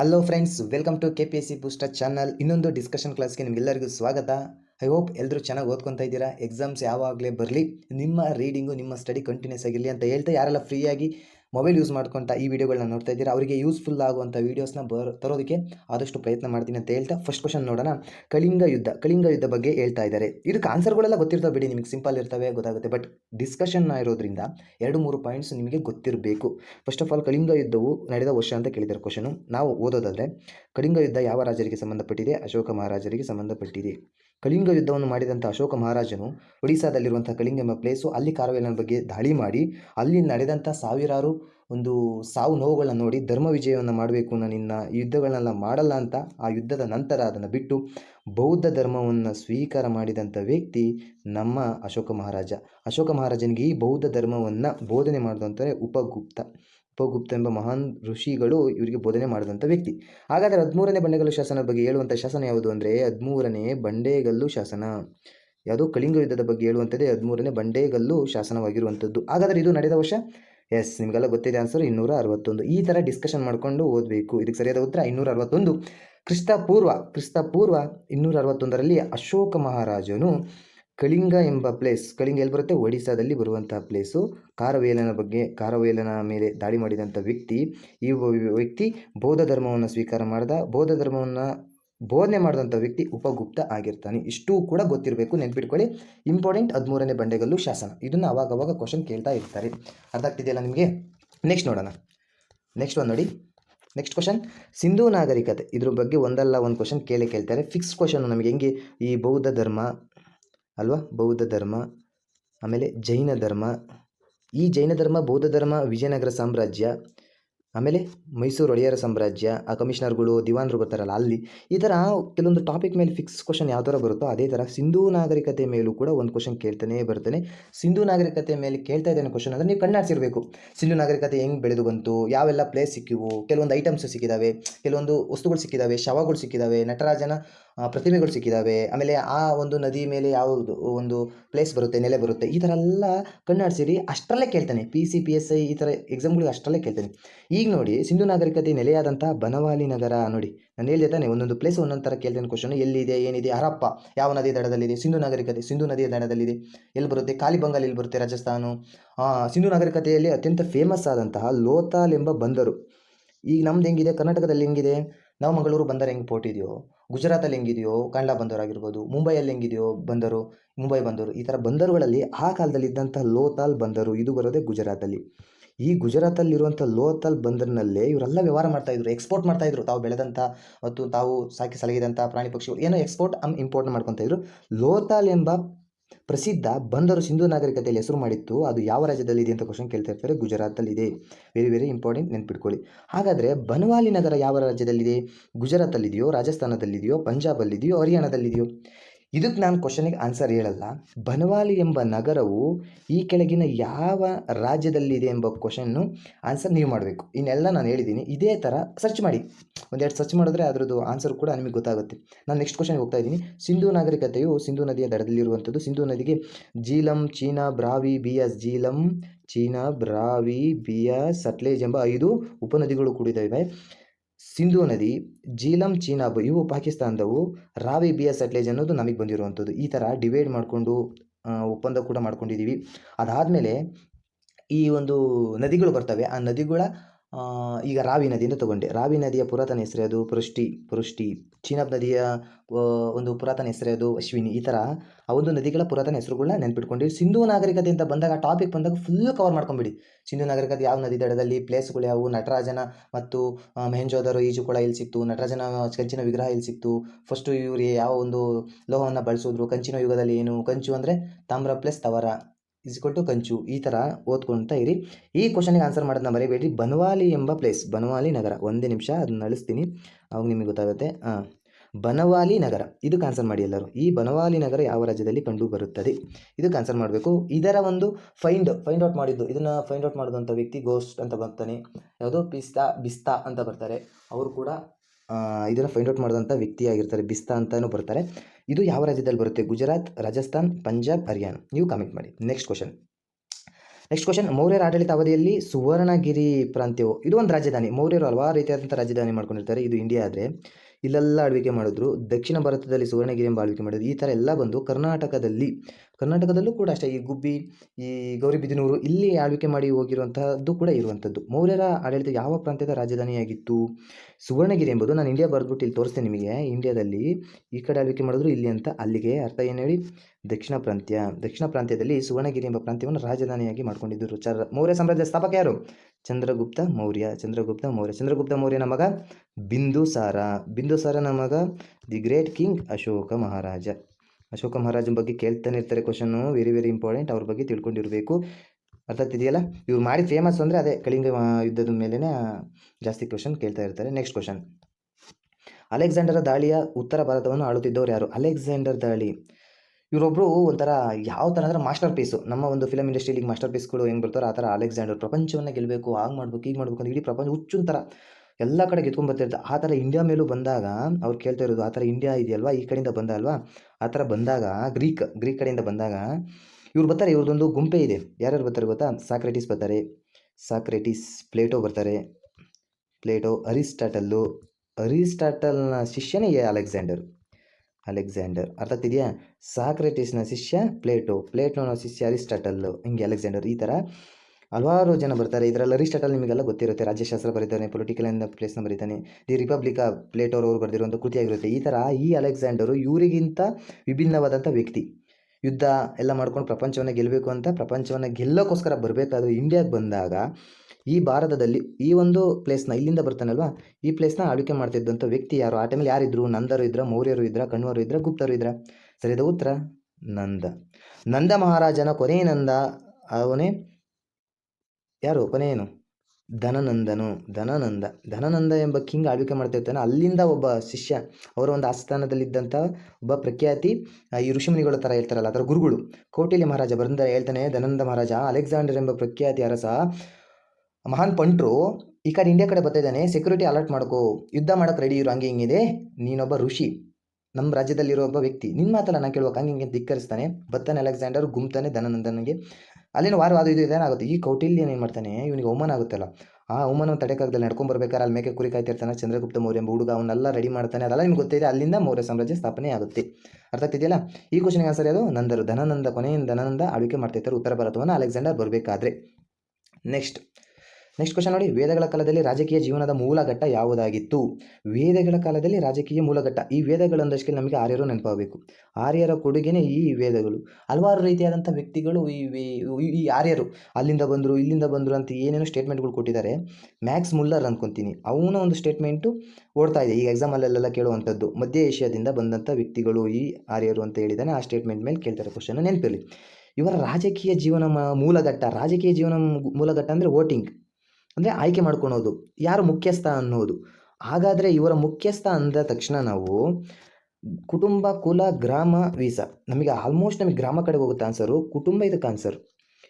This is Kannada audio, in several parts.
Hello friends welcome to K P S C booster channel ಇನ್ನೊಂದು ಡಿಸ್ಕಷನ್ ಕ್ಲಾಸ್ಗೆ ನಿಮಗೆಲ್ಲರಿಗೂ ಸ್ವಾಗತ. ಐ ಹೋಪ್ ಎಲ್ಲರೂ ಚೆನ್ನಾಗಿ ಓದ್ಕೊತಾ ಇದ್ದೀರಾ? ಎಕ್ಸಾಮ್ಸ್ ಯಾವಾಗಲೇ ಬರಲಿ. ನಿಮ್ಮ ರೀಡಿಂಗು ನಿಮ್ಮ ಸ್ಟಡಿ ಕಂಟಿನ್ಯೂಸ್ ಆಗಿರಲಿ ಅಂತ ಹೇಳ್ತಾ ಯಾರೆಲ್ಲ ಫ್ರೀಯಾಗಿ ಮೊಬೈಲ್ ಯೂಸ್ ಮಾಡ್ಕೊತಾ ಈ ವಿಡಿಯೋಗಳನ್ನ ನೋಡ್ತಾ ಇದ್ದೀರಾ, ಅವರಿಗೆ ಯೂಸ್ಫುಲ್ ಆಗುವಂಥ ವೀಡಿಯೋಸ್ನ ಬರ್, ತರೋದಕ್ಕೆ ಆದಷ್ಟು ಪ್ರಯತ್ನ ಮಾಡ್ತೀನಿ ಅಂತ ಹೇಳ್ತಾ ಫಸ್ಟ್ ಕ್ವಶನ್ ನೋಡೋಣ. ಕಳಿಂಗ ಯುದ್ಧ ಕಳಿಂಗ ಯುದ್ಧ ಬಗ್ಗೆ ಹೇಳ್ತಾ ಇದ್ದಾರೆ. ಇದಕ್ಕೆ ಆನ್ಸರ್ಗಳೆಲ್ಲ ಗೊತ್ತಿರ್ತಾವೆ ಬಿಡಿ, ನಿಮಗೆ ಸಿಂಪಲ್ ಇರ್ತವೆ, ಗೊತ್ತಾಗುತ್ತೆ. ಬಟ್ ಡಿಸ್ಕಷನ್ ಇರೋದ್ರಿಂದ ಎರಡು, ಮೂರು ಪಾಯಿಂಟ್ಸ್ ನಿಮಗೆ ಗೊತ್ತಿರಬೇಕು. ಫಸ್ಟ್ ಆಫ್ ಆಲ್ ಕಳಿಂಗ ಯುದ್ಧವು ನಡೆದ ವರ್ಷ ಅಂತ ಕೇಳಿದ್ದಾರೆ ಕ್ವಶನು ನಾವು ಓದೋದಾದರೆ ಕಳಿಂಗ ಯುದ್ಧ ಯಾವ ರಾಜರಿಗೆ ಸಂಬಂಧಪಟ್ಟಿದೆ? ಅಶೋಕ ಮಹಾರಾಜರಿಗೆ ಸಂಬಂಧಪಟ್ಟಿದೆ. ಕಳಿಂಗ ಯುದ್ಧವನ್ನು ಮಾಡಿದಂಥ ಅಶೋಕ ಮಹಾರಾಜನು ಒಡಿಸ್ಸಾದಲ್ಲಿರುವಂಥ ಕಳಿಂಗ ಎಂಬ ಪ್ಲೇಸು ಅಲ್ಲಿ ಕಾರವೇಲನ ಬಗ್ಗೆ ದಾಳಿ ಮಾಡಿ ಅಲ್ಲಿ ನಡೆದಂಥ ಸಾವಿರಾರು ಒಂದು ಸಾವು ನೋವುಗಳನ್ನ ನೋಡಿ ಧರ್ಮ ವಿಜಯವನ್ನು ಮಾಡಬೇಕು ನಾನು ನಿನ್ನ ಯುದ್ಧಗಳನ್ನೆಲ್ಲ ಮಾಡಲ್ಲ ಅಂತ ಆ ಯುದ್ಧದ ನಂತರ ಅದನ್ನು ಬಿಟ್ಟು ಬೌದ್ಧ ಧರ್ಮವನ್ನು ಸ್ವೀಕಾರ ಮಾಡಿದಂಥ ವ್ಯಕ್ತಿ ನಮ್ಮ ಅಶೋಕ ಮಹಾರಾಜ. ಅಶೋಕ ಮಹಾರಾಜನಿಗೆ ಈ ಬೌದ್ಧ ಧರ್ಮವನ್ನು ಬೋಧನೆ ಮಾಡಿದಂಥ ಉಪಗುಪ್ತ. ಉಪಗುಪ್ತ ಎಂಬ ಮಹಾನ್ ಋಷಿಗಳು ಇವರಿಗೆ ಬೋಧನೆ ಮಾಡಿದಂಥ ವ್ಯಕ್ತಿ. ಹಾಗಾದರೆ ಹದಿಮೂರನೇ ಬಂಡೆಗಲ್ಲು ಶಾಸನ ಬಗ್ಗೆ ಹೇಳುವಂಥ ಶಾಸನ ಯಾವುದು ಅಂದರೆ ಹದಿಮೂರನೇ ಬಂಡೆಗಲ್ಲು ಶಾಸನ. ಯಾವುದು ಕಳಿಂಗ ಯುದ್ಧದ ಬಗ್ಗೆ ಹೇಳುವಂಥದ್ದೇ ಹದಿಮೂರನೇ ಬಂಡೆಗಲ್ಲು ಶಾಸನವಾಗಿರುವಂಥದ್ದು ಹಾಗಾದರೆ ಇದು ನಡೆದ ವರ್ಷ ಎಸ್ ನಿಮಗೆಲ್ಲ ಗೊತ್ತಿದೆ ಆನ್ಸರ್ ಇನ್ನೂರ ಅರವತ್ತೊಂದು ಈ ಥರ ಡಿಸ್ಕಷನ್ ಮಾಡಿಕೊಂಡು ಓದಬೇಕು. ಇದಕ್ಕೆ ಸರಿಯಾದ ಉತ್ತರ ಇನ್ನೂರ ಅರವತ್ತೊಂದು ಕ್ರಿಸ್ತ ಪೂರ್ವ ಇನ್ನೂರ ಅರವತ್ತೊಂದರಲ್ಲಿ ಅಶೋಕ ಮಹಾರಾಜನು ಕಳಿಂಗ ಎಂಬ ಪ್ಲೇಸ್ ಕಳಿಂಗ ಎಲ್ಲಿ ಬರುತ್ತೆ? ಒಡಿಸ್ಸಾದಲ್ಲಿ ಬರುವಂತಹ ಪ್ಲೇಸು ಕಾರವೇಲನ ಬಗ್ಗೆ, ಕಾರವೇಲನ ಮೇಲೆ ದಾಳಿ ಮಾಡಿದಂಥ ವ್ಯಕ್ತಿ, ಈ ವ್ಯಕ್ತಿ ಬೌದ್ಧ ಧರ್ಮವನ್ನು ಸ್ವೀಕಾರ ಮಾಡಿದ. ಬೌದ್ಧ ಧರ್ಮವನ್ನು ಬೋಧನೆ ಮಾಡಿದಂಥ ವ್ಯಕ್ತಿ ಉಪಗುಪ್ತ ಆಗಿರ್ತಾನೆ. ಇಷ್ಟು ಕೂಡ ಗೊತ್ತಿರಬೇಕು. ನೆನ್ಪಿಟ್ಕೊಳ್ಳಿ. ಇಂಪಾರ್ಟೆಂಟ್ ಹದಿಮೂರನೇ ಬಂಡೆಗಲ್ಲು ಶಾಸನ. ಇದನ್ನು ಅವಾಗವಾಗ ಅವಾಗ ಕ್ವಶನ್ ಕೇಳ್ತಾ ಇರ್ತಾರೆ. ಅರ್ಥ ಆಗ್ತಿದೆಯಲ್ಲ ನಿಮಗೆ? ನೆಕ್ಸ್ಟ್ ನೋಡೋಣ. ನೆಕ್ಸ್ಟ್ ಒಂದು ನೋಡಿ. ನೆಕ್ಸ್ಟ್ ಕ್ವಶನ್ ಸಿಂಧೂ ನಾಗರಿಕತೆ. ಇದ್ರ ಬಗ್ಗೆ ಒಂದಲ್ಲ, ಒಂದು ಕ್ವಶನ್ ಕೇಳಿ ಕೇಳ್ತಾರೆ. ಫಿಕ್ಸ್ ಕ್ವಶನ್ ನಮಗೆ ಹೆಂಗೆ? ಈ ಬೌದ್ಧ ಧರ್ಮ, ಅಲ್ವಾ? ಬೌದ್ಧ ಧರ್ಮ, ಆಮೇಲೆ ಜೈನ ಧರ್ಮ. ಈ ಜೈನ ಧರ್ಮ, ಬೌದ್ಧ ಧರ್ಮ, ವಿಜಯನಗರ ಸಾಮ್ರಾಜ್ಯ ಆಮೇಲೆ ಮೈಸೂರು ಒಡೆಯರ ಸಾಮ್ರಾಜ್ಯ, ಆ ಕಮಿಷನರ್ಗಳು ದಿವಾನ್ರು ಬರ್ತಾರಲ್ಲ ಅಲ್ಲಿ ಈ ಥರ ಕೆಲವೊಂದು ಟಾಪಿಕ್ ಮೇಲೆ ಫಿಕ್ಸ್ ಕ್ವಶನ್ ಯಾವ ಥರ ಬರುತ್ತೋ ಅದೇ ಥರ ಸಿಂಧೂ ನಾಗರಿಕತೆ ಮೇಲೂ ಕೂಡ ಒಂದು ಕ್ವಶನ್ ಕೇಳ್ತಾನೆ ಬರ್ತಾನೆ. ಸಿಂಧೂ ನಾಗರಿಕತೆ ಮೇಲೆ ಕೇಳ್ತಾ ಇದ್ದಾನೆ ಕ್ವಶನ್ ಅಂದರೆ ನೀವು ಕಣ್ಣಾಡ್ಸಿರ್ಬೇಕು. ಸಿಂಧೂ ನಾಗರಿಕತೆ ಹೆಂಗೆ ಬೆಳೆದು ಬಂತು, ಯಾವೆಲ್ಲ ಪ್ಲೇಸ್ ಸಿಕ್ಕಿವು, ಕೆಲವೊಂದು ಐಟಮ್ಸ್ ಸಿಕ್ಕಿದ್ದಾವೆ ಕೆಲವೊಂದು ವಸ್ತುಗಳು ಸಿಕ್ಕಿದ್ದಾವೆ ಶವಗಳು ಸಿಕ್ಕಿದ್ದಾವೆ ನಟರಾಜನ ಪ್ರತಿಮೆಗಳು ಸಿಕ್ಕಿದ್ದಾವೆ ಆಮೇಲೆ ಆ ಒಂದು ನದಿ ಮೇಲೆ ಯಾವುದು ಒಂದು ಪ್ಲೇಸ್ ಬರುತ್ತೆ, ನೆಲೆ ಬರುತ್ತೆ, ಈ ಥರ ಎಲ್ಲ ಕಣ್ಣಾಡಿಸಿರಿ, ಅಷ್ಟರಲ್ಲೇ ಕೇಳ್ತಾನೆ. P C P S I ಈ ಥರ ಎಕ್ಸಾಮ್ಗಳಿಗೆ ಅಷ್ಟರಲ್ಲೇ ಕೇಳ್ತಾನೆ. ಈಗ ನೋಡಿ, ಸಿಂಧು ನಾಗರಿಕತೆ ನೆಲೆಯಾದಂಥ ಬನವಾಲಿ ನಗರ ನೋಡಿ. ನಾನು ಹೇಳಿದೆ ತಾನೆ, ಒಂದೊಂದು ಪ್ಲೇಸ್ ಒಂದೊಂದು ಥರ ಕೇಳ್ತಾನೆ ಕ್ವಶನ್ ಎಲ್ಲಿದೆ, ಏನಿದೆ? ಹರಪ್ಪ, ಯಾವ ನದಿ ದಡದಲ್ಲಿದೆ? ಸಿಂಧು ನಾಗರಿಕತೆ, ಸಿಂಧು ನದಿಯ ದಡದಲ್ಲಿದೆ. ಎಲ್ಲಿ ಬರುತ್ತೆ? ಕಾಲಿಬಂಗಲ್ ಎಲ್ಲಿ ಬರುತ್ತೆ ರಾಜಸ್ಥಾನ? ಸಿಂಧು ನಾಗರಿಕತೆಯಲ್ಲಿ ಅತ್ಯಂತ ಫೇಮಸ್ ಆದಂತಹ ಲೋತಾಲ್ ಎಂಬ ಬಂದರು. ಈಗ ನಮ್ದು ಹೆಂಗಿದೆ? ಕರ್ನಾಟಕದಲ್ಲಿ ಹೆಂಗಿದೆ? ನಾವು ಮಂಗಳೂರು ಬಂದರು ಹೆಂಗೆ ಪೋರ್ಟ್ ಇದೆಯೋ? ಗುಜರಾತಲ್ಲಿ ಹೆಂಗಿದೆಯೋ ಕಾಂಡ್ಲಾ ಬಂದರು ಆಗಿರ್ಬೋದು ಮುಂಬೈಯಲ್ಲಿ ಹೆಂಗಿದೆಯೋ ಬಂದರು, ಮುಂಬೈ ಬಂದರು, ಈ ಥರ ಬಂದರುಗಳಲ್ಲಿ ಆ ಕಾಲದಲ್ಲಿ ಇದ್ದಂಥ ಲೋತಾಲ್ ಬಂದರು, ಇದು ಬರೋದೇ ಗುಜರಾತಲ್ಲಿ. ಈ ಗುಜರಾತಲ್ಲಿರುವಂಥ ಲೋತಾಲ್ ಬಂದರಿನಲ್ಲೇ ಇವರೆಲ್ಲ ವ್ಯವಹಾರ ಮಾಡ್ತಾಯಿದ್ರು ಎಕ್ಸ್ಪೋರ್ಟ್ ಮಾಡ್ತಾಯಿದ್ರು ತಾವು ಬೆಳೆದಂಥ ಮತ್ತು ತಾವು ಸಾಕಿ ಸಲಗಿದಂಥ ಪ್ರಾಣಿ ಪಕ್ಷಿಗಳು ಏನೋ ಎಕ್ಸ್ಪೋರ್ಟ್, ಅಮ್ ಇಂಪೋರ್ಟ್ ಮಾಡ್ಕೊತಾಯಿದ್ರು ಲೋತಾಲ್ ಎಂಬ ಪ್ರಸಿದ್ಧ ಬಂದರು ಸಿಂಧು ನಾಗರಿಕತೆಯಲ್ಲಿ ಹೆಸರು ಮಾಡಿತ್ತು. ಅದು ಯಾವ ರಾಜ್ಯದಲ್ಲಿ ಇದೆ ಅಂತ ಕ್ವಶನ್ ಕೇಳ್ತಾ ಇರ್ತಾರೆ. ಗುಜರಾತಲ್ಲಿದೆ ವೆರಿ ವೆರಿ ಇಂಪಾರ್ಟೆಂಟ್ ನೆನ್ಪಿಟ್ಕೊಳ್ಳಿ. ಹಾಗಾದರೆ ಬನವಾಲಿ ನಗರ ಯಾವ ರಾಜ್ಯದಲ್ಲಿದೆ? ಗುಜರಾತಲ್ಲಿದೆಯೋ, ರಾಜಸ್ಥಾನದಲ್ಲಿದೆಯೋ, ಪಂಜಾಬಲ್ಲಿದೆಯೋ, ಹರಿಯಾಣದಲ್ಲಿದೆಯೋ? ಇದಕ್ಕೆ ನಾನು ಕ್ವಶನಿಗೆ ಆನ್ಸರ್ ಹೇಳಲ್ಲ. ಬನವಾಲಿ ಎಂಬ ನಗರವು ಈ ಕೆಳಗಿನ ಯಾವ ರಾಜ್ಯದಲ್ಲಿದೆ ಎಂಬ ಕ್ವಶನ್ನು ಆನ್ಸರ್ ನೀವು ಮಾಡಬೇಕು. ಇನ್ನೆಲ್ಲ ನಾನು ಹೇಳಿದ್ದೀನಿ ಇದೇ ಥರ ಸರ್ಚ್ ಮಾಡಿ. ಒಂದೆರಡು ಸರ್ಚ್ ಮಾಡಿದ್ರೆ ಅದರದ್ದು ಆನ್ಸರ್ ಕೂಡ ನಿಮಗೆ ಗೊತ್ತಾಗುತ್ತೆ. ನಾನು ನೆಕ್ಸ್ಟ್ ಕ್ವಶನ್ಗೆ ಹೋಗ್ತಾ ಇದ್ದೀನಿ. ಸಿಂಧೂ ನಾಗರಿಕತೆಯು ಸಿಂಧೂ ನದಿಯ ದಡದಲ್ಲಿರುವಂಥದ್ದು. ಸಿಂಧೂ ನದಿಗೆ ಜೀಲಂ, ಚೀನಾ, ಬ್ರಾವಿ, ಬಿಯಾಸ್, ಜೀಲಂ, ಚೀನಾ, ಬ್ರಾವಿ, ಬಿಯಾಸ್, ಸಟ್ಲೇಜ್ ಎಂಬ ಐದು ಉಪನದಿಗಳು ಕೂಡಿದ್ದಾವೆ. ಸಿಂಧೂ ನದಿ ಜೀಲಂ ಚೀನಾಬ್ ಇವು ಪಾಕಿಸ್ತಾನದವು ರಾವಿ ಎಸ್ ಸಟ್ಲೇಜ್ ಅನ್ನೋದು ನಮಗೆ ಬಂದಿರುವಂಥದ್ದು. ಈ ಥರ ಡಿವೈಡ್ ಮಾಡಿಕೊಂಡು ಒಪ್ಪಂದ ಕೂಡ ಮಾಡ್ಕೊಂಡಿದ್ದೀವಿ ಅದಾದಮೇಲೆ ಈ ಒಂದು ನದಿಗಳು ಬರ್ತವೆ. ಆ ನದಿಗಳ ಈಗ ರಾವಿ ನದಿ ಅಂತ ತಗೊಂಡೆ. ರಾವಿ ನದಿಯ ಪುರಾತನ ಹೆಸರು ಅದು ಪೃಷ್ಟಿ ಪೃಷ್ಟಿ ಚೀನಾಬ್ ನದಿಯ ಒಂದು ಪುರಾತನ ಹೆಸರು ಅದು ಅಶ್ವಿನಿ. ಈ ಥರ ಆ ಒಂದು ನದಿಗಳ ಪುರಾತನ ಹೆಸರುಗಳನ್ನ ನೆನ್ಪಿಟ್ಕೊಂಡು ಸಿಂಧೂ ನಾಗರಿಕತೆ ಅಂತ ಬಂದಾಗ ಟಾಪಿಕ್ ಬಂದಾಗ ಫುಲ್ ಕವರ್ ಮಾಡ್ಕೊಂಬಿಡಿ. ಸಿಂಧು ನಾಗರಿಕತೆ ಯಾವ ನದಿ ದಡದಲ್ಲಿ ಪ್ಲೇಸ್ಗಳು ಯಾವುವು? ನಟರಾಜನ ಮತ್ತು ಮೆಹಂಜೋದರು ಈಜುಕೊಳ ಇಲ್ಲಿ ಸಿಕ್ತು? ನಟರಾಜನ ಕಂಚಿನ ವಿಗ್ರಹ ಇಲ್ಲಿ ಸಿಕ್ತು? ಫಸ್ಟು ಇವರು ಯಾವ ಒಂದು ಲೋಹವನ್ನು ಬಳಸಿದ್ರು? ಕಂಚಿನ ಯುಗದಲ್ಲಿ ಏನು? ಕಂಚು ಅಂದರೆ ತಾಮ್ರ ಪ್ಲಸ್ ತವರ. ಇಸ್ಕೊಲ್ ಟು ಕಂಚು ಈ ಥರ ಓದ್ಕೊಳ್ತಾ ಇರಿ. ಈ ಕ್ವಶನಿಗೆ ಆನ್ಸರ್ ಮಾಡೋದನ್ನ ಬರೀಬೇಡಿ ಬನವಾಲಿ ಎಂಬ ಪ್ಲೇಸ್ ಬನವಾಲಿ ನಗರ. ಒಂದೇ ನಿಮಿಷ ಅದನ್ನ ಅಳಿಸ್ತೀನಿ. ಅವಾಗ ನಿಮಗೆ ಗೊತ್ತಾಗುತ್ತೆ. ಬನವಾಲಿ ನಗರ. ಇದಕ್ಕೆ ಆನ್ಸರ್ ಮಾಡಿ ಎಲ್ಲರೂ. ಈ ಬನವಾಲಿ ನಗರ ಯಾವ ರಾಜ್ಯದಲ್ಲಿ ಕಂಡು ಬರುತ್ತದೆ? ಇದಕ್ಕೆ ಆನ್ಸರ್ ಮಾಡಬೇಕು. ಇದರ ಒಂದು ಫೈಂಡ್ ಫೈಂಡ್ ಔಟ್ ಮಾಡಿದ್ದು. ಇದನ್ನು ಫೈಂಡ್ ಔಟ್ ಮಾಡಿದಂಥ ವ್ಯಕ್ತಿ ಗೋಸ್ಟ್ ಅಂತ ಬರ್ತಾನೆ. ಯಾವುದೋ? ಪಿಸ್ತಾ, ಬಿಸ್ತಾ ಅಂತ ಬರ್ತಾರೆ. ಅವರು ಕೂಡ ಇದನ್ನು ಫೈಂಡ್ ಔಟ್ ಮಾಡಿದಂಥ ವ್ಯಕ್ತಿಯಾಗಿರ್ತಾರೆ ಬಿಸ್ತಾ ಅಂತಲೂ ಬರ್ತಾರೆ. ಇದು ಯಾವ ರಾಜ್ಯದಲ್ಲಿ ಬರುತ್ತೆ? ಗುಜರಾತ್, ರಾಜಸ್ಥಾನ್, ಪಂಜಾಬ್, ಹರಿಯಾಣ. ನೀವು ಕಾಮೆಂಟ್ ಮಾಡಿ. ನೆಕ್ಸ್ಟ್ ಕ್ವಶನ್ ನೆಕ್ಸ್ಟ್ ಕ್ವಶನ್ ಮೌರ್ಯರ ಆಡಳಿತ ಅವಧಿಯಲ್ಲಿ ಸುವರ್ಣಗಿರಿ ಪ್ರಾಂತ್ಯವು, ಇದು ಒಂದು ರಾಜಧಾನಿ. ಮೌರ್ಯರು ಹಲವಾರು ರೀತಿಯಾದಂಥ ರಾಜಧಾನಿ ಮಾಡ್ಕೊಂಡಿರ್ತಾರೆ. ಇದು ಇಂಡಿಯಾ ಆದರೆ. ಇಲ್ಲೆಲ್ಲ ಆಳ್ವಿಕೆ ಮಾಡಿದ್ರು. ದಕ್ಷಿಣ ಭಾರತದಲ್ಲಿ ಸುವರ್ಣಗಿರಿ ಎಂಬ ಆಳ್ವಿಕೆ ಮಾಡಿದ್ರು. ಈ ಥರ ಎಲ್ಲ ಬಂದು ಕರ್ನಾಟಕದಲ್ಲಿ, ಕರ್ನಾಟಕದಲ್ಲೂ ಕೂಡ ಅಷ್ಟೇ, ಈ ಗುಬ್ಬಿ, ಈ ಗೌರಿಬಿದನೂರು ಇಲ್ಲಿ ಆಳ್ವಿಕೆ ಮಾಡಿ ಹೋಗಿರುವಂತಹದ್ದು ಕೂಡ ಇರುವಂಥದ್ದು ಮೌರ್ಯರ ಆಡಳಿತ ಯಾವ ಪ್ರಾಂತ್ಯದ ರಾಜಧಾನಿಯಾಗಿತ್ತು? ಸುವರ್ಣಗಿರಿ ಎಂಬುದು ನಾನು ಇಂಡಿಯಾ ಬರೆದ್ಬಿಟ್ಟು ಇಲ್ಲಿ ತೋರಿಸ್ತೇನೆ ನಿಮಗೆ. ಇಂಡಿಯಾದಲ್ಲಿ ಈ ಕಡೆ ಆಳ್ವಿಕೆ ಮಾಡಿದ್ರು, ಇಲ್ಲಿ ಅಂತ. ಅಲ್ಲಿಗೆ ಅರ್ಥ ಏನು ಹೇಳಿ? ದಕ್ಷಿಣ ಪ್ರಾಂತ್ಯ. ದಕ್ಷಿಣ ಪ್ರಾಂತ್ಯದಲ್ಲಿ ಸುವರ್ಣಗಿರಿ ಎಂಬ ಪ್ರಾಂತ್ಯವನ್ನು ರಾಜಧಾನಿಯಾಗಿ ಮಾಡ್ಕೊಂಡಿದ್ದರು ಚರ ಮೌರ್ಯ ಸಾಮ್ರಾಜ್ಯ ಸ್ಥಾಪಕ ಯಾರು? ಚಂದ್ರಗುಪ್ತ ಮೌರ್ಯ ಚಂದ್ರಗುಪ್ತ ಮೌರ್ಯ. ಚಂದ್ರಗುಪ್ತ ಮೌರ್ಯನ ಮಗ ಬಿಂದುಸಾರ ಬಿಂದುಸಾರನ ಮಗ the great king Ashoka Maharaja. Ashoka ಮಹಾರಾಜನ ಬಗ್ಗೆ ಕೇಳ್ತಾನೆ ಇರ್ತಾರೆ ಕ್ವಶನ್ನು ವೆರಿ ವೆರಿ ಇಂಪಾರ್ಟೆಂಟ್ ಅವ್ರ ಬಗ್ಗೆ ತಿಳ್ಕೊಂಡಿರಬೇಕು. ಅರ್ಥ ಇವ್ರು ಮಾಡಿ ಫೇಮಸ್ ಅಂದರೆ ಅದೇ ಕಳಿಂಗ ಯುದ್ಧದ ಮೇಲೇ ಜಾಸ್ತಿ ಕ್ವಶನ್ ಕೇಳ್ತಾ ಇರ್ತಾರೆ. ನೆಕ್ಸ್ಟ್ ಕ್ವಶನ್ ಅಲೆಕ್ಸಾಂಡರ್ ದಾಳಿಯ ಉತ್ತರ ಭಾರತವನ್ನು ಆಳುತ್ತಿದ್ದವರು ಯಾರು? ಅಲೆಕ್ಸಾಂಡರ್ ದಾಳಿ. ಇವರೊಬ್ಬರು ಒಂಥರ ಯಾವ ಥರ ಅಂದರೆ ಮಾಸ್ಟರ್ ಪೀಸು ನಮ್ಮ ಒಂದು ಫಿಲಮ್ ಇಂಡಸ್ಟ್ರೀಲಿ ಮಾಸ್ಟರ್ ಪೀಸ್ಗಳು ಹೆಂಗೆ ಬರ್ತಾರೋ ಆ ಥರ ಅಲೆಕ್ಸಾಂಡರ್ ಪ್ರಪಂಚವನ್ನು ಗೆಲ್ಲಬೇಕು ಹಾಗೆ ಮಾಡಬೇಕು ಈಗ ಮಾಡ್ಬೇಕು ಅಂತ ಇಡೀ ಪ್ರಪಂಚ ಹುಚ್ಚುನ್ ಥರ ಎಲ್ಲ ಕಡೆ ಗೆದ್ಕೊಂಡು ಬರ್ತಿರ್ತಾರೆ ಆ ಥರ ಇಂಡಿಯಾ ಮೇಲೂ ಬಂದಾಗ ಅವ್ರು ಕೇಳ್ತಾ ಇರೋದು, ಆ ಥರ ಇಂಡಿಯಾ ಇದೆಯಲ್ವಾ? ಈ ಕಡೆಯಿಂದ ಬಂದ ಅಲ್ವಾ? ಆ ಥರ ಬಂದಾಗ ಗ್ರೀಕ್ ಗ್ರೀಕ್ ಕಡೆಯಿಂದ ಬಂದಾಗ ಇವ್ರು ಬರ್ತಾರೆ, ಇವ್ರದ್ದೊಂದು ಗುಂಪೆ ಇದೆ. ಯಾರ್ಯಾರು ಬರ್ತಾರೆ ಗೊತ್ತಾ? ಸಾಕ್ರೆಟಿಸ್ ಬರ್ತಾರೆ ಸಾಕ್ರೆಟಿಸ್ ಪ್ಲೇಟೋ ಬರ್ತಾರೆ ಪ್ಲೇಟೋ ಅರಿಸ್ಟಾಟಲ್ಲು ಅರಿಸ್ಟಾಟಲ್ನ ಶಿಷ್ಯನೇ ಅಲೆಕ್ಸಾಂಡರ್ ಅಲೆಕ್ಸಾಂಡರ್. ಅರ್ಥ ಇದೆಯಾ? ಸಾಕ್ರೆಟಿಸ್ನ ಶಿಷ್ಯ ಪ್ಲೇಟೋ. ಪ್ಲೇಟೋನ ಶಿಷ್ಯ ಅರಿಸ್ಟಾಟಲ್ಲು ಹಿಂಗೆ ಅಲೆಕ್ಸಾಂಡರ್. ಈ ಥರ ಹಲವಾರು ಜನ ಬರ್ತಾರೆ. ಇದರಲ್ಲಿ ಅರಿಸ್ಟಾಟಲ್ ನಿಮಗೆಲ್ಲ ಗೊತ್ತಿರುತ್ತೆ. ರಾಜ್ಯಶಾಸ್ತ್ರ ಬರೀತಾನೆ ಪೊಲಿಟಿಕಲ್ ಇಂದ ಪ್ಲೇಸ್ನ ಬರೀತಾನೆ. ದಿ ರಿಪಬ್ಲಿಕ ಪ್ಲೇಟೋರ್ ಅವರು ಬರೆದಿರುವಂಥ ಕೃತಿಯಾಗಿರುತ್ತೆ ಈ ಥರ ಈ ಅಲೆಕ್ಸಾಂಡರು ಇವರಿಗಿಂತ ವಿಭಿನ್ನವಾದಂಥ ವ್ಯಕ್ತಿ. ಯುದ್ಧ ಎಲ್ಲ ಮಾಡ್ಕೊಂಡು ಪ್ರಪಂಚವನ್ನು ಗೆಲ್ಲಬೇಕು ಅಂತ ಪ್ರಪಂಚವನ್ನು ಗೆಲ್ಲೋಕ್ಕೋಸ್ಕರ ಬರಬೇಕಾದ್ರೆ ಇಂಡಿಯಾಗೆ ಬಂದಾಗ ಈ ಭಾರತದಲ್ಲಿ ಈ ಒಂದು ಪ್ಲೇಸ್ನ ಇಲ್ಲಿಂದ ಬರ್ತಾನಲ್ವ? ಈ ಪ್ಲೇಸ್ನ ಆಳ್ವಿಕೆ ಮಾಡ್ತಿದ್ದಂಥ ವ್ಯಕ್ತಿ ಯಾರು? ಆ ಟೈಮಲ್ಲಿ ಯಾರಿದ್ರು? ನಂದರು ಇದ್ರ, ಮೌರ್ಯರು ಇದ್ರ ಕಣ್ವರು ಇದ್ರ, ಗುಪ್ತರು ಇದ್ರ? ಸರಿದ ಉತ್ತರ. ನಂದ. ನಂದ ಮಹಾರಾಜನ ಕೊನೆಯ ನಂದ, ಅವನೇ ಯಾರು? ಕೊನೆಯೇನು ಧನನಂದನು. ಧನನಂದ. ಧನನಂದ ಎಂಬ ಕಿಂಗ್ ಆಳ್ವಿಕೆ ಮಾಡ್ತಿರ್ತಾನೆ. ಅಲ್ಲಿಂದ ಒಬ್ಬ ಶಿಷ್ಯ, ಅವರ ಒಂದು ಆಸ್ಥಾನದಲ್ಲಿದ್ದಂಥ ಒಬ್ಬ ಪ್ರಖ್ಯಾತಿ ಈ ಋಷಿಮುನಿಗಳ ಥರ ಹೇಳ್ತಾರಲ್ಲ ಅದರ ಗುರುಗಳು. ಕೌಟಿಲ್ಯ ಮಹಾರಾಜ ಬಂದರೆ ಹೇಳ್ತಾನೆ ಧನಂದ ಮಹಾರಾಜ ಅಲೆಕ್ಸಾಂಡರ್ ಎಂಬ ಪ್ರಖ್ಯಾತಿ ಅರಸ ಮಹಾನ್ ಪಂಟ್ರು, ಈ ಕಡೆ ಇಂಡಿಯಾ ಕಡೆ ಬರ್ತಾ ಇದ್ದಾನೆ. ಸೆಕ್ಯೂರಿಟಿ ಅಲರ್ಟ್ ಮಾಡ್ಕೋ. ಯುದ್ಧ ಮಾಡಕ್ಕೆ ರೆಡಿ ಇರೋ ಹಂಗೆ ಹಿಂಗಿದೆ. ನೀನೊಬ್ಬ ಋಷಿ. ನಮ್ಮ ರಾಜ್ಯದಲ್ಲಿರೋ ಒಬ್ಬ ವ್ಯಕ್ತಿ. ನಿನ್ನ ಮಾತಲ್ಲ ನಾನು ಕೇಳುವಾಗ ಹಂಗೆ ಹಿಂಗೆ ಧಿಕ್ಕರಿಸ್ತಾನೆ. ಬತ್ತಾನೆ ಅಲೆಕ್ಸಾಂಡರ್ ಗುಮ್ತಾನೆ ಧನನಂದನಿಗೆ. ಅಲ್ಲಿನ ವಾರ ಅದು ಇದು ಏನಾಗುತ್ತೆ ಈ ಕೌಟಿಲ್ಯ ಏನು ಮಾಡ್ತಾನೆ? ಇವನಿಗೆ ಅವಮಾನ ಆಗುತ್ತಲ್ಲ. ಆ ಅವಮಾನ ತಡೆಕಾಗದಲ್ಲಿ ನಡ್ಕೊಂಡು ಬರ್ಬೇಕಾದ್ರೆ ಅಲ್ಲಿ ಮೇಕೆ ಕುರಿ ಕಾಯ್ತಿರ್ತಾನೆ. ಚಂದ್ರಗುಪ್ತ ಮೌರ್ಯ ಎಂಬ ಹುಡುಗ ಅವನ್ನೆಲ್ಲ ರೆಡಿ ಮಾಡ್ತಾನೆ. ಅದೆಲ್ಲ ನಿಮ್ಗೆ ಗೊತ್ತಿದೆ. ಅಲ್ಲಿಂದ ಮೌರ್ಯ ಸಾಮ್ರಾಜ್ಯ ಸ್ಥಾಪನೆ ಆಗುತ್ತೆ. ಅರ್ಥ ಆಗ್ತಿದೆಯಲ್ಲ? ಈ ಕ್ವಶನ್ಗೆ ಆನ್ಸರ್ ಯಾವುದು? ನಂದರು ಧನನಂದ, ಕೊನೆಯಿಂದ ಧನನಂದ ಆಳ್ವಿಕೆ ಮಾಡ್ತಿರ್ತಾರೆ ಉತ್ತರ ಭಾರತವನ್ನು ಅಲೆಕ್ಸಾಂಡರ್ ಬರಬೇಕಾದ್ರೆ. ನೆಕ್ಸ್ಟ್ ನೆಕ್ಸ್ಟ್ ಕ್ವಶನ್ ನೋಡಿ, ವೇದಗಳ ಕಾಲದಲ್ಲಿ ರಾಜಕೀಯ ಜೀವನದ ಮೂಲಘಟ್ಟ ಯಾವುದಾಗಿತ್ತು? ವೇದಗಳ ಕಾಲದಲ್ಲಿ ರಾಜಕೀಯ ಮೂಲಘಟ್ಟ ಈ ವೇದಗಳಂದಷ್ಟಕ್ಕೆ ನಮಗೆ ಆರ್ಯರು ನೆನಪಾಗಬೇಕು. ಆರ್ಯರ ಕೊಡುಗೆನೇ ಈ ವೇದಗಳು. ಹಲವಾರು ರೀತಿಯಾದಂಥ ವ್ಯಕ್ತಿಗಳು ಈ ಈ- ಆರ್ಯರು ಅಲ್ಲಿಂದ ಬಂದರು, ಇಲ್ಲಿಂದ ಬಂದರು ಅಂತ ಏನೇನೋ ಸ್ಟೇಟ್ಮೆಂಟ್ಗಳು ಕೊಟ್ಟಿದ್ದಾರೆ. ಮ್ಯಾಕ್ಸ್ ಮುಲ್ಲರ್ ಅಂದ್ಕೊತೀನಿ ಅವನ ಒಂದು ಸ್ಟೇಟ್ಮೆಂಟು ಓಡ್ತಾ ಇದೆ. ಈಗ ಎಕ್ಸಾಮಲ್ಲೆಲ್ಲ ಕೇಳುವಂಥದ್ದು. ಮಧ್ಯ ಏಷ್ಯಾದಿಂದ ಬಂದಂಥ ವ್ಯಕ್ತಿಗಳು ಈ ಆರ್ಯರು ಅಂತ ಹೇಳಿದ್ದಾನೆ. ಆ ಸ್ಟೇಟ್ಮೆಂಟ್ ಮೇಲೆ ಕೇಳ್ತಾರೆ ಕ್ವಶನ್ ನೆನಪಿರಲಿ. ಇವರ ರಾಜಕೀಯ ಜೀವನ ಮೂಲಘಟ್ಟ ರಾಜಕೀಯ ಜೀವನ ಮೂಲಘಟ್ಟ ಅಂದರೆ ವೋಟಿಂಗ್ ಅಂದರೆ ಆಯ್ಕೆ ಮಾಡ್ಕೊಳೋದು, ಯಾರು ಮುಖ್ಯಸ್ಥ ಅನ್ನೋದು. ಹಾಗಾದರೆ ಇವರ ಮುಖ್ಯಸ್ಥ ಅಂದ ತಕ್ಷಣ ನಾವು ಕುಟುಂಬ, ಕುಲ, ಗ್ರಾಮ, ವೀಸಾ. ನಮಗೆ ಆಲ್ಮೋಸ್ಟ್ ನಮಗೆ ಗ್ರಾಮ ಕಡೆ ಹೋಗುತ್ತೆ ಆನ್ಸರು ಕುಟುಂಬ ಇದಕ್ಕೆ ಆನ್ಸರ್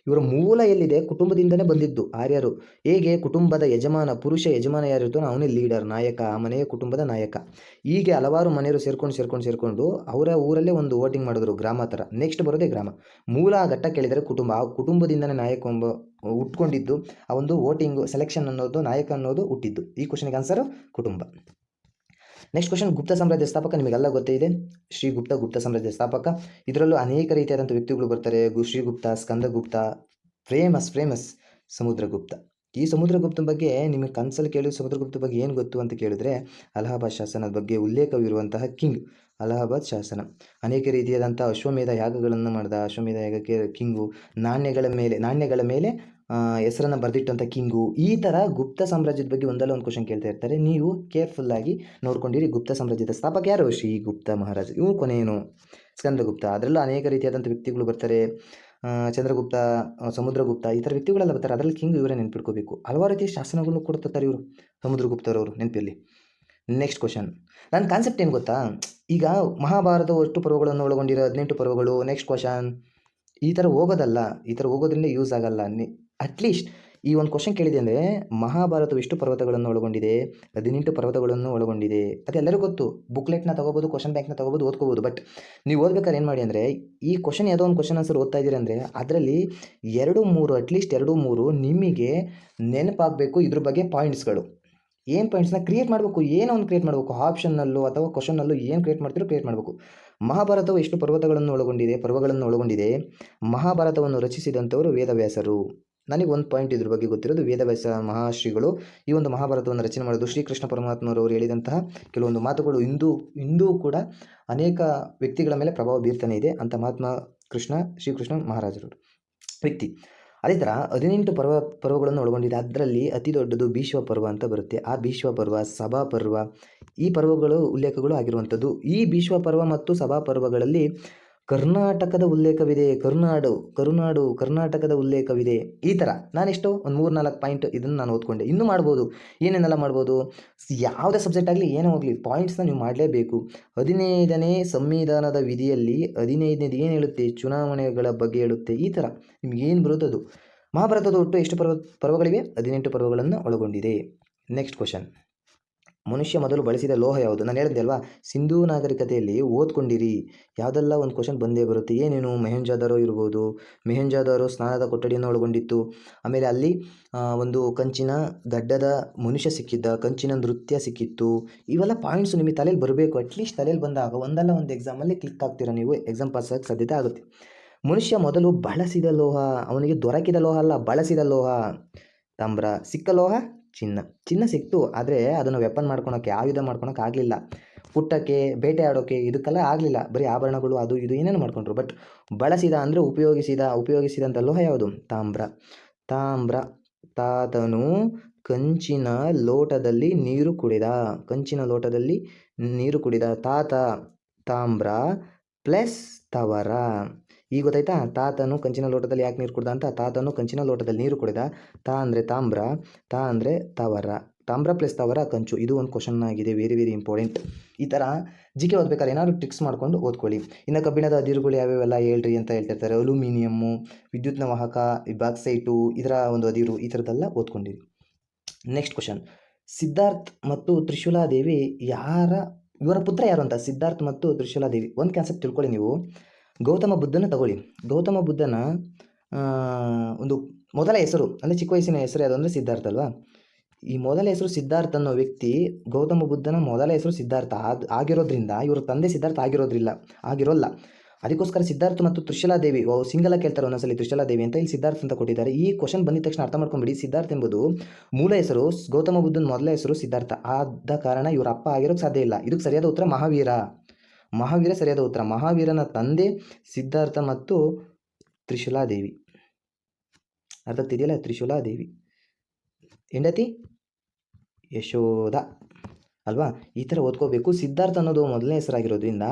ಇವರ ಮೂಲ ಎಲ್ಲಿದೆ? ಕುಟುಂಬದಿಂದನೇ ಬಂದಿದ್ದು. ಆರ್ಯರು. ಹೇಗೆ? ಕುಟುಂಬದ ಯಜಮಾನ, ಪುರುಷ ಯಜಮಾನ ಯಾರಿರ್ತಾನೋ ಅವನೇ ಲೀಡರ್ ನಾಯಕ, ಆ ಮನೆಯ ಕುಟುಂಬದ ನಾಯಕ. ಹೀಗೆ ಹಲವಾರು ಮನೆಯವರು ಸೇರ್ಕೊಂಡು ಸೇರ್ಕೊಂಡು, ಸೇರಿಕೊಂಡು ಅವರ ಊರಲ್ಲೇ ಒಂದು ವೋಟಿಂಗ್ ಮಾಡಿದ್ರು ಗ್ರಾಮ ಥರ. ನೆಕ್ಸ್ಟ್ ಬರೋದೇ ಗ್ರಾಮ. ಮೂಲ ಘಟ್ಟ ಕೇಳಿದರೆ ಕುಟುಂಬ. ಆ ಕುಟುಂಬದಿಂದನೇ ನಾಯಕ ಎಂಬ ಹುಟ್ಕೊಂಡಿದ್ದು, ಆ ಒಂದು ವೋಟಿಂಗು ಸೆಲೆಕ್ಷನ್ ಅನ್ನೋದು ನಾಯಕ ಅನ್ನೋದು ಹುಟ್ಟಿದ್ದು. ಈ ಕ್ವಶನ್ಗೆ ಆನ್ಸರು ಕುಟುಂಬ. ನೆಕ್ಸ್ಟ್ ಕ್ವಶನ್ ಗುಪ್ತ ಸಾಮ್ರಾಜ್ಯ ಸ್ಥಾಪಕ ನಿಮಗೆಲ್ಲ ಗೊತ್ತಿದೆ ಶ್ರೀಗುಪ್ತ ಗುಪ್ತ ಸಾಮ್ರಾಜ್ಯ ಸ್ಥಾಪಕ ಇದರಲ್ಲೂ ಅನೇಕ ರೀತಿಯಾದಂಥ ವ್ಯಕ್ತಿಗಳು ಬರ್ತಾರೆ. ಶ್ರೀಗುಪ್ತ ಸ್ಕಂದಗುಪ್ತ ಫೇಮಸ್ ಫೇಮಸ್ ಸಮುದ್ರಗುಪ್ತ ಈ ಸಮುದ್ರಗುಪ್ತ ಬಗ್ಗೆ ನಿಮಗೆ ಕನ್ಸಲ್ಲಿ ಕೇಳಿ ಸಮುದ್ರಗುಪ್ತ ಬಗ್ಗೆ ಏನು ಗೊತ್ತು ಅಂತ ಕೇಳಿದ್ರೆ ಅಲಹಾಬಾದ್ ಶಾಸನದ ಬಗ್ಗೆ ಉಲ್ಲೇಖವಿರುವಂತಹ ಕಿಂಗ್, ಅಲಹಾಬಾದ್ ಶಾಸನ. ಅನೇಕ ರೀತಿಯಾದಂಥ ಅಶ್ವಮೇಧ ಯಾಗಗಳನ್ನು ಮಾಡಿದ. ಅಶ್ವಮೇಧ ಯಾಗಕ್ಕೆ ಕಿಂಗು ನಾಣ್ಯಗಳ ಮೇಲೆ ನಾಣ್ಯಗಳ ಮೇಲೆ ಹೆಸರನ್ನು ಬರೆದಿಟ್ಟಂಥ ಕಿಂಗು. ಈ ಥರ ಗುಪ್ತ ಸಾಮ್ರಾಜ್ಯದ ಬಗ್ಗೆ ಒಂದಲ್ಲ ಒಂದು ಕ್ವಶನ್ ಕೇಳ್ತಾ ಇರ್ತಾರೆ. ನೀವು ಕೇರ್ಫುಲ್ಲಾಗಿ ನೋಡ್ಕೊಂಡಿರಿ ಗುಪ್ತ ಸಾಮ್ರಾಜ್ಯದ ಸ್ಥಾಪಕ ಯಾರು? ಶ್ರೀ ಗುಪ್ತ ಮಹಾರಾಜ. ಇವು ಕೊನೆಯೇನು. ಸ್ಕಂದಗುಪ್ತ. ಅದರಲ್ಲೂ ಅನೇಕ ರೀತಿಯಾದಂಥ ವ್ಯಕ್ತಿಗಳು ಬರ್ತಾರೆ. ಚಂದ್ರಗುಪ್ತ ಸಮುದ್ರಗುಪ್ತ, ಈ ಥರ ವ್ಯಕ್ತಿಗಳೆಲ್ಲ ಬರ್ತಾರೆ. ಅದರಲ್ಲಿ ಕಿಂಗ್ ಇವರೇ ನೆನ್ಪಿಟ್ಕೋಬೇಕು. ಹಲವಾರು ರೀತಿಯ ಶಾಸನಗಳನ್ನು ಕೊಡ್ತಾರೆ ಇವರು. ಸಮುದ್ರಗುಪ್ತರವರು ನೆನಪಿರಲಿ. ನೆಕ್ಸ್ಟ್ ಕ್ವಶನ್ ನನ್ನ ಕಾನ್ಸೆಪ್ಟ್ ಏನು ಗೊತ್ತಾ? ಈಗ ಮಹಾಭಾರತ ಒಟ್ಟು ಪರ್ವಗಳನ್ನು ಒಳಗೊಂಡಿರೋ ಹದಿನೆಂಟು ಪರ್ವಗಳು. ನೆಕ್ಸ್ಟ್ ಕ್ವಶನ್ ಈ ಥರ ಹೋಗೋದಲ್ಲ. ಈ ಥರ ಹೋಗೋದ್ರಿಂದ ಯೂಸ್ ಆಗಲ್ಲ. ಅಟ್ಲೀಸ್ಟ್ ಈ ಒಂದು ಕ್ವಶನ್ ಕೇಳಿದೆ ಅಂದರೆ ಮಹಾಭಾರತವು ಎಷ್ಟು ಪರ್ವತಗಳನ್ನು ಒಳಗೊಂಡಿದೆ, ಹದಿನೆಂಟು ಪರ್ವತಗಳನ್ನು ಒಳಗೊಂಡಿದೆ ಅದೆಲ್ಲರಿಗೂ ಗೊತ್ತು. ಬುಕ್ಲೆಟ್ನ ತಗೋಬೋದು ಕ್ವಶನ್ ಬ್ಯಾಂಕ್ನ ತಗೋಬೋದು, ಓದ್ಕೋಬೋದು. ಬಟ್ ನೀವು ಓದ್ಬೇಕಾದ್ರೆ ಏನು ಮಾಡಿ ಅಂದರೆ, ಈ ಕ್ವಶನ್ ಯಾವುದೋ ಒಂದು ಕ್ವಶನ್ ಆನ್ಸರ್ ಓದ್ತಾ ಇದ್ದೀರಿ ಅಂದರೆ, ಅದರಲ್ಲಿ ಎರಡು ಮೂರು ಅಟ್ಲೀಸ್ಟ್ ಎರಡು ಮೂರು ನಿಮಗೆ ನೆನಪಾಗಬೇಕು ಇದ್ರ ಬಗ್ಗೆ ಪಾಯಿಂಟ್ಸ್ಗಳು ಏನು ಪಾಯಿಂಟ್ಸ್ನ ಕ್ರಿಯೇಟ್ ಮಾಡಬೇಕು, ಏನೋ ಒಂದು ಕ್ರಿಯೇಟ್ ಮಾಡಬೇಕು ಆಪ್ಷನ್ನಲ್ಲೂ ಅಥವಾ ಕ್ವಶನ್ನಲ್ಲೂ ಏನು ಕ್ರಿಯೇಟ್ ಮಾಡ್ತೀರೋ ಕ್ರಿಯೇಟ್ ಮಾಡಬೇಕು. ಮಹಾಭಾರತವು ಎಷ್ಟು ಪರ್ವತಗಳನ್ನು ಒಳಗೊಂಡಿದೆ, ಪರ್ವಗಳನ್ನು ಒಳಗೊಂಡಿದೆ, ಮಹಾಭಾರತವನ್ನು ರಚಿಸಿದಂಥವರು ವೇದವ್ಯಾಸರು. ನನಗೆ ಒಂದು ಪಾಯಿಂಟ್ ಇದ್ರ ಬಗ್ಗೆ ಗೊತ್ತಿರೋದು ವೇದವ್ಯಾಸ ಮಹಾಶ್ರೀಗಳು ಈ ಒಂದು ಮಹಾಭಾರತವನ್ನು ರಚನೆ ಮಾಡೋದು ಶ್ರೀಕೃಷ್ಣ ಪರಮಾತ್ಮರವರು ಹೇಳಿದಂತಹ ಕೆಲವೊಂದು ಮಾತುಗಳು ಇಂದು, ಇಂದೂ ಕೂಡ ಅನೇಕ ವ್ಯಕ್ತಿಗಳ ಮೇಲೆ ಪ್ರಭಾವ ಬೀರ್ತಾನೆ ಇದೆ ಅಂತ ಮಹಾತ್ಮ ಕೃಷ್ಣ ಶ್ರೀಕೃಷ್ಣ ಮಹಾರಾಜರು ವ್ಯಕ್ತಿ. ಅದೇ ಥರ ಹದಿನೆಂಟು ಪರ್ವ, ಪರ್ವಗಳನ್ನು ಒಳಗೊಂಡಿದೆ. ಅದರಲ್ಲಿ ಅತಿ ದೊಡ್ಡದು ಭೀಷ್ಮ ಪರ್ವ ಅಂತ ಬರುತ್ತೆ. ಆ ಭೀಷ್ಮ ಪರ್ವ, ಸಭಾ ಪರ್ವ, ಈ ಪರ್ವಗಳು ಉಲ್ಲೇಖಗಳು ಆಗಿರುವಂಥದ್ದು. ಈ ಭೀಷ್ಮ ಪರ್ವ ಮತ್ತು ಸಭಾ ಪರ್ವಗಳಲ್ಲಿ ಕರ್ನಾಟಕದ ಉಲ್ಲೇಖವಿದೆ, ಕರುನಾಡು ಕರುನಾಡು, ಕರ್ನಾಟಕದ ಉಲ್ಲೇಖವಿದೆ. ಈ ಥರ ನಾನೆಷ್ಟು ಒಂದು ಮೂರು ನಾಲ್ಕು ಪಾಯಿಂಟ್ ಇದನ್ನು ನಾನು ಓದ್ಕೊಂಡೆ. ಇನ್ನೂ ಮಾಡ್ಬೋದು. ಏನೇನೆಲ್ಲ ಮಾಡ್ಬೋದು? ಯಾವುದೇ ಸಬ್ಜೆಕ್ಟ್ ಆಗಲಿ ಏನೇ ಹೋಗಲಿ ಪಾಯಿಂಟ್ಸ್ನ ನೀವು ಮಾಡಲೇಬೇಕು. ಹದಿನೈದನೇ ಸಂವಿಧಾನದ ವಿಧಿಯಲ್ಲಿ ಹದಿನೈದನೇದು ಏನು ಹೇಳುತ್ತೆ? ಚುನಾವಣೆಗಳ ಬಗ್ಗೆ ಹೇಳುತ್ತೆ. ಈ ಥರ ನಿಮ್ಗೇನು ಬರುತ್ತದು ಮಹಾಭಾರತದ ಒಟ್ಟು ಎಷ್ಟು ಪರ್ವ, ಪರ್ವಗಳಿವೆ? ಹದಿನೆಂಟು ಪರ್ವಗಳನ್ನು ಒಳಗೊಂಡಿದೆ. ನೆಕ್ಸ್ಟ್ ಕ್ವಶನ್ ಮನುಷ್ಯ ಮೊದಲು ಬಳಸಿದ ಲೋಹ ಯಾವುದು? ನಾನು ಹೇಳಿದ್ದೆ ಅಲ್ವಾ? ಸಿಂಧೂ ನಾಗರಿಕತೆಯಲ್ಲಿ ಓದ್ಕೊಂಡಿರಿ. ಯಾವುದೆಲ್ಲ ಒಂದು ಕ್ವಶನ್ ಬಂದೇ ಬರುತ್ತೆ? ಏನೇನು? ಮೆಹೆಂಜಾದಾರೋ ಇರ್ಬೋದು, ಮೆಹೆಂಜಾದಾರೋ ಸ್ನಾನದ ಕೊಠಡಿಯನ್ನು ಒಳಗೊಂಡಿತ್ತು. ಆಮೇಲೆ ಅಲ್ಲಿ ಒಂದು ಕಂಚಿನ ಗಡ್ಡದ ಮನುಷ್ಯ ಸಿಕ್ಕಿದ್ದ, ಕಂಚಿನ ನೃತ್ಯ ಸಿಕ್ಕಿತ್ತು. ಇವೆಲ್ಲ ಪಾಯಿಂಟ್ಸ್ ನಿಮಗೆ ತಲೆಯಲ್ಲಿ ಬರಬೇಕು. ಅಟ್ಲೀಸ್ಟ್ ತಲೆಯಲ್ಲಿ ಬಂದಾಗ ಒಂದಲ್ಲ ಒಂದು ಎಕ್ಸಾಮಲ್ಲಿ ಕ್ಲಿಕ್ ಆಗ್ತೀರಾ ನೀವು? ಎಕ್ಸಾಮ್ ಪಾಸ್ ಆಗಕ್ಕೆ ಸಾಧ್ಯತೆ ಆಗುತ್ತೆ. ಮನುಷ್ಯ ಮೊದಲು ಬಳಸಿದ ಲೋಹ, ಅವನಿಗೆ ದೊರಕಿದ ಲೋಹ ಅಲ್ಲ, ಬಳಸಿದ ಲೋಹ. ತಾಮ್ರ, ಸಿಕ್ಕ ಲೋಹ? ಚಿನ್ನ. ಚಿನ್ನ ಸಿಕ್ತು, ಆದರೆ ಅದನ್ನು ವೆಪನ್ ಮಾಡ್ಕೊಳಕ್ಕೆ, ಆಯುಧ ಮಾಡ್ಕೊಳಕ್ಕೆ ಆಗಲಿಲ್ಲ. ಪುಟ್ಟಕ್ಕೆ, ಬೇಟೆ ಆಡೋಕ್ಕೆ ಇದಕ್ಕೆಲ್ಲ ಆಗಲಿಲ್ಲ. ಬರೀ ಆಭರಣಗಳು, ಅದು ಇದು ಏನೇನು ಮಾಡ್ಕೊಂಡ್ರು. ಬಟ್ ಬಳಸಿದ ಅಂದರೆ ಉಪಯೋಗಿಸಿದ ಉಪಯೋಗಿಸಿದಂಥ ಲೋಹ ಯಾವುದು? ತಾಮ್ರ. ತಾಮ್ರ. ತಾತನು ಕಂಚಿನ ಲೋಟದಲ್ಲಿ ನೀರು ಕುಡಿದ. ಕಂಚಿನ ಲೋಟದಲ್ಲಿ ನೀರು ಕುಡಿದ ತಾತ ತಾಮ್ರ ಪ್ಲಸ್ ತವರ. ಈಗ ಗೊತ್ತಾಯ್ತಾ? ತಾತನು ಕಂಚಿನ ಲೋಟದಲ್ಲಿ ಯಾಕೆ ನೀರು ಕುಡ್ದ ಅಂತ? ತಾತನು ಕಂಚಿನ ಲೋಟದಲ್ಲಿ ನೀರು ಕುಡಿದ. ತಾ ಅಂದರೆ ತಾಮ್ರ, ತಾ ಅಂದರೆ ತವರ. ತಾಮ್ರ ಪ್ಲಸ್ ತವರ ಕಂಚು. ಇದು ಒಂದು ಕ್ವಶನ್ ಆಗಿದೆ. ವೆರಿ ವೆರಿ ಇಂಪಾರ್ಟೆಂಟ್ ಈ ಥರ ಜಿ ಕೆ ಓದ್ಬೇಕಾದ್ರೆ ಏನಾದ್ರು ಟ್ರಿಕ್ಸ್ ಮಾಡ್ಕೊಂಡು ಓದ್ಕೊಳ್ಳಿ. ಇನ್ನು ಕಬ್ಬಿಣದ ಅದಿರುಗಳು ಯಾವ್ಯಾವೆಲ್ಲ ಹೇಳ್ರಿ ಅಂತ ಹೇಳ್ತಿರ್ತಾರೆ. ಅಲ್ಯೂಮಿನಿಯಮ್ಮು ವಿದ್ಯುತ್ನ ವಾಹಕ, ಬಾಕ್ಸೈಟು, ಇದರ ಒಂದು ಅದಿರು, ಈ ಥರದ್ದೆಲ್ಲ ಓದ್ಕೊಂಡಿರಿ. ನೆಕ್ಸ್ಟ್ ಕ್ವಶನ್ ಸಿದ್ಧಾರ್ಥ್ ಮತ್ತು ತ್ರಿಶೂಲಾದೇವಿ ಯಾರ, ಇವರ ಪುತ್ರ ಯಾರು ಅಂತ? ಸಿದ್ಧಾರ್ಥ್ ಮತ್ತು ತ್ರಿಶೂಲಾದೇವಿ ಒಂದು ಕಾನ್ಸೆಪ್ಟ್ ತಿಳ್ಕೊಳ್ಳಿ ನೀವು. ಗೌತಮ ಬುದ್ಧನ ತಗೊಳ್ಳಿ. ಗೌತಮ ಬುದ್ಧನ ಒಂದು ಮೊದಲ ಹೆಸರು, ಅಂದರೆ ಚಿಕ್ಕ ವಯಸ್ಸಿನ ಹೆಸರು ಯಾವುದು ಅಂದರೆ ಸಿದ್ಧಾರ್ಥ ಅಲ್ವಾ? ಈ ಮೊದಲ ಹೆಸರು ಸಿದ್ಧಾರ್ಥ ಅನ್ನೋ ವ್ಯಕ್ತಿ ಗೌತಮ ಬುದ್ಧನ ಮೊದಲ ಹೆಸರು ಸಿದ್ಧಾರ್ಥ ಆದ, ಆಗಿರೋದ್ರಿಂದ ಇವರು ತಂದೆ ಸಿದ್ಧಾರ್ಥ ಆಗಿರೋದ್ರಿಲ್ಲ, ಆಗಿರೋಲ್ಲ. ಅದಕ್ಕೋಸ್ಕರ ಸಿದ್ಧಾರ್ಥ ಮತ್ತು ತ್ರಿಶಲಾದೇವಿ ಸಿಂಗಲ ಕೇಳ್ತಾರೆ ಒಂದೊಂದ್ಸಲಿ ತ್ರಿಶಲಾದೇವಿ ಅಂತ ಇಲ್ಲಿ ಸಿದ್ಧಾರ್ಥ ಅಂತ ಕೊಟ್ಟಿದ್ದಾರೆ. ಈ ಕ್ವಶನ್ ಬಂದಿದ ತಕ್ಷಣ ಅರ್ಥ ಮಾಡ್ಕೊಂಡ್ಬಿಡಿ ಸಿದ್ಧಾರ್ಥ ಎಂಬುದು ಮೂಲ ಹೆಸರು, ಗೌತಮ ಬುದ್ಧನ ಮೊದಲ ಹೆಸರು ಸಿದ್ಧಾರ್ಥ. ಆದ ಕಾರಣ ಇವರ ಅಪ್ಪ ಆಗಿರೋಕ್ಕೆ ಸಾಧ್ಯ ಇಲ್ಲ. ಇದಕ್ಕೆ ಸರಿಯಾದ ಉತ್ತರ ಮಹಾವೀರ. ಮಹಾವೀರ ಸರಿಯಾದ ಉತ್ತರ. ಮಹಾವೀರನ ತಂದೆ ಸಿದ್ಧಾರ್ಥ ಮತ್ತು ತ್ರಿಶೂಲಾದೇವಿ. ಅರ್ಥ ತಿದೆಯಲ್ಲ ತ್ರಿಶೂಲಾದೇವಿ. ಹೆಂಡತಿ? ಯಶೋಧ. ಅಲ್ವಾ? ಈ ಥರ ಓದ್ಕೋಬೇಕು. ಸಿದ್ಧಾರ್ಥ ಅನ್ನೋದು ಮೊದಲನೇ ಹೆಸರಾಗಿರೋದ್ರಿಂದ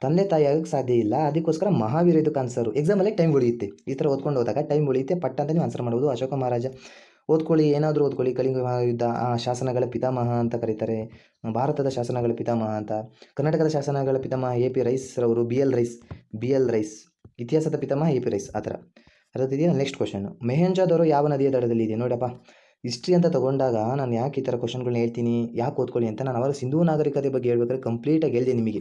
ತಂದೆ ತಾಯಿ ಆಗೋಕ್ಕೆ ಸಾಧ್ಯ ಇಲ್ಲ. ಅದಕ್ಕೋಸ್ಕರ ಮಹಾವೀರ ಇದಕ್ಕೆ ಆನ್ಸರು ಎಕ್ಸಾಮಲ್ಲೇ ಟೈಮ್ ಉಳಿಯುತ್ತೆ. ಈ ಥರ ಓದ್ಕೊಂಡು ಹೋದಾಗ ಟೈಮ್ ಉಳಿಯುತ್ತೆ. ಪಟ್ಟ ಅಂತ ನೀವು ಆನ್ಸರ್ ಮಾಡ್ಬೋದು. ಅಶೋಕ ಮಹಾರಾಜ. ಓದ್ಕೊಳ್ಳಿ, ಏನಾದರೂ ಓದ್ಕೊಳ್ಳಿ. ಕಳಿಂಗ ಮಹಾಯುದ್ಧ, ಆ, ಶಾಸನಗಳ ಪಿತಾಮಹ ಅಂತ ಕರೀತಾರೆ. ಭಾರತದ ಶಾಸನಗಳ ಪಿತಾಮಹ ಅಂತ. ಕರ್ನಾಟಕದ ಶಾಸನಗಳ ಪಿತಾಮಹ ಎ ಪಿ ರೈಸ್ ಅವರು B L Rice, B L Rice. ಇತಿಹಾಸದ ಪಿತಾಮಹ ಎ ಪಿ ರೈಸ್, ಆ ಥರ. ಅರ್ಥದಿದೆಯಾ ನೆಕ್ಸ್ಟ್ ಕ್ವಶನ್ ಮೆಹೆಂಜಾದವರು ಯಾವ ನದಿಯ ದಡದಲ್ಲಿ ಇದೆ ನೋಡಪ್ಪ. ಹಿಸ್ಟ್ರಿ ಅಂತ ತಗೊಂಡಾಗ ನಾನು ಯಾಕೆ ಈ ಥರ ಕ್ವಶನ್ಗಳನ್ನ ಹೇಳ್ತೀನಿ, ಯಾಕೆ ಓದ್ಕೊಳ್ಳಿ ಅಂತ ನಾನು ಅವಾಗ ಸಿಂಧೂ ನಾಗರಿಕತೆ ಬಗ್ಗೆ ಹೇಳ್ಬೇಕಾದ್ರೆ ಕಂಪ್ಲೀಟಾಗಿ ಹೇಳಿದೆ ನಿಮಗೆ.